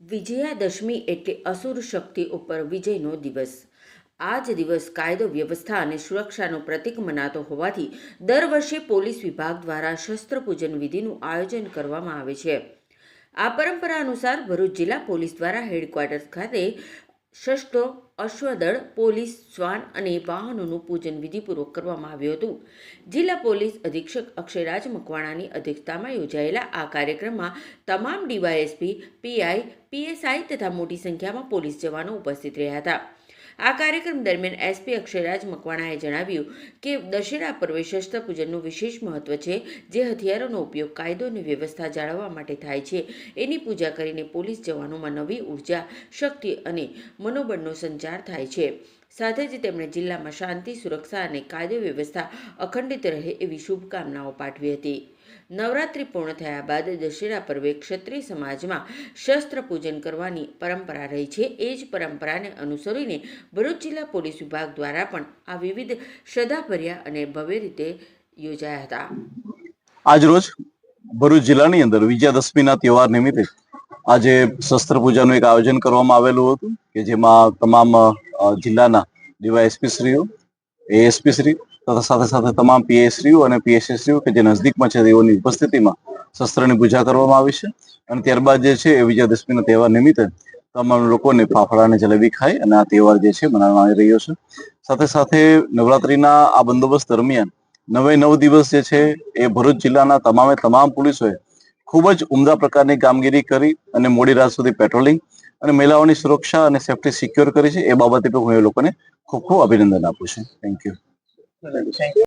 વિજયાદશમી એટલે અસુર શક્તિ ઉપર વિજયનો દિવસ. આ જ દિવસ કાયદો વ્યવસ્થા અને સુરક્ષાનો પ્રતીક મનાતો હોવાથી દર વર્ષે પોલીસ વિભાગ દ્વારા શસ્ત્ર પૂજન વિધિનું આયોજન કરવામાં આવે છે. આ પરંપરા અનુસાર ભરૂચ જિલ્લા પોલીસ દ્વારા હેડક્વાર્ટર્સ ખાતે શસ્ત્રો અશ્વદળ, પોલીસ, શ્વાન અને વાહનોનું પૂજન વિધિપૂર્વક કરવામાં આવ્યું હતું. જિલ્લા પોલીસ અધિક્ષક અક્ષયરાજ મકવાણાની અધ્યક્ષતામાં યોજાયેલા આ કાર્યક્રમમાં તમામ ડીવાયએસપી, પીઆઈ, પીએસઆઈ તથા મોટી સંખ્યામાં પોલીસ જવાનો ઉપસ્થિત રહ્યા હતા. આ કાર્યક્રમ દરમિયાન એસપી અક્ષયરાજ મકવાણાએ જણાવ્યું કે દશેરા પર્વે શસ્ત્ર પૂજનનું વિશેષ મહત્વ છે, જે હથિયારોનો ઉપયોગ કાયદો અને વ્યવસ્થા જાળવવા માટે થાય છે. એની પૂજા કરીને પોલીસ જવાનોમાં નવી ઊર્જા, શક્તિ અને મનોબળનો સંચાર થાય છે. સાથે જ તેમણે જિલ્લામાં શાંતિ, સુરક્ષા અને કાયદો વ્યવસ્થા અખંડિત રહે એવી શુભકામનાઓ પાઠવી હતી. નવરાત્રિ પૂર્ણ થયા બાદ દશેરા પર્વે ક્ષત્રિય સમાજમાં શસ્ત્ર પૂજન કરવાની પરંપરા રહી છે. એ જ પરંપરાને અનુસરીને ભરૂચ જિલ્લા પોલીસ વિભાગ દ્વારા પણ આ વિવિધ શ્રદ્ધાભર્યા અને ભવ્ય રીતે યોજાયા હતા. આજરોજ ભરૂચ જિલ્લાની અંદર વિજયાદશમીના તહેવાર નિમિત્તે આજે શસ્ત્ર પૂજાનું એક આયોજન કરવામાં આવેલું હતું કે જેમાં તમામ જિલ્લાના ડીવાયએસપી શ્રીઓ, એએસપી શ્રી તથા સાથે સાથે તમામ પીએસશ્રીઓ અને પીએસસી શ્રીઓ કે જે નજદીકમાં છે તેઓની ઉપસ્થિતિમાં શસ્ત્રની પૂજા કરવામાં આવી છે. અને ત્યારબાદ જે છે એ વિજયાદશમીના તહેવાર નિમિત્તે તમામ લોકોને ફાફડા અને જલેબી ખાય અને આ તહેવાર જે છે મનાવવામાં આવી રહ્યો છે. સાથે સાથે નવરાત્રીના આ બંદોબસ્ત દરમિયાન નવે નવ દિવસ જે છે એ ભરૂચ જિલ્લાના તમામે તમામ પોલીસોએ ખૂબ જ ઉમદા પ્રકારની કામગીરી કરી અને મોડી રાત સુધી પેટ્રોલિંગ અને મહિલાઓની સુરક્ષા અને સેફટી સિક્યોર કરી છે, એ બાબતે હું એ લોકોને ખૂબ ખૂબ અભિનંદન આપું છું. Thank you